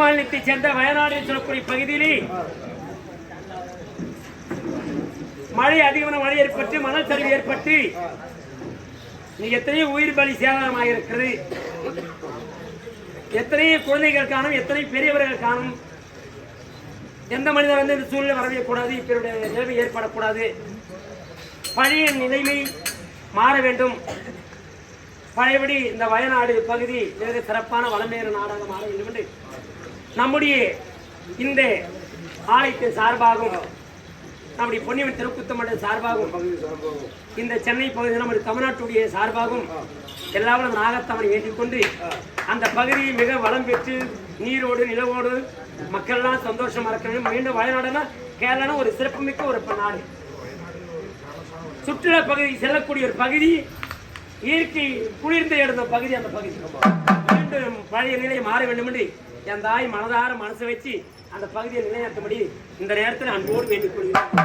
மாநிலத்தைச் சேர்ந்த வயநாடு சொல்லக்கூடிய பகுதியிலே மழை அதிகமான மழை ஏற்பட்டு மணல் சரிவு ஏற்பட்டு எத்தனையோ உயிர் பலி சேதாரமாக இருக்கிறது. எத்தனையோ குழந்தைகள் காணும் எத்தனை பெரியவர்கள் காணும். எந்த மனிதன் வந்து இந்த சூழ்நிலை வரவே கூடாது இப்பருடைய நிலைமை ஏற்படக்கூடாது. பழைய நிலைமை மாற வேண்டும். பழையபடி இந்த வயநாடு பகுதி மிக சிறப்பான வளமேறு நாடாக மாற வேண்டும் என்று நம்முடைய இந்த ஆலயத்தின் சார்பாகவும் நம்முடைய பொன்னியவன் திருக்குத்தமன்ற சார்பாகவும் இந்த சென்னை பகுதியில் நம்முடைய தமிழ்நாட்டுடைய சார்பாகவும் எல்லாரும் நாகத்தவனை ஏற்றிக்கொண்டு அந்த பகுதியை மிக வளம் பெற்று நீரோடு நிலவோடு மக்கள்லாம் சந்தோஷமா இருக்க வேண்டும். மீண்டும் வயநாடுனா கேரளானா ஒரு சிறப்புமிக்க ஒரு நாடு. சுற்றுலா பகுதி செல்லக்கூடிய ஒரு பகுதி இயற்கை குளிர்ந்த இடந்த பகுதி அந்த பகுதி. மீண்டும் பழைய நிலை மாற வேண்டும் என்று என் தாய் மனதார மனசை வச்சு அந்த பகுதியை நிலைநாட்டும்படி இந்த நேரத்தில் அன்போடு வேண்டிக் கொள்கிறேன்.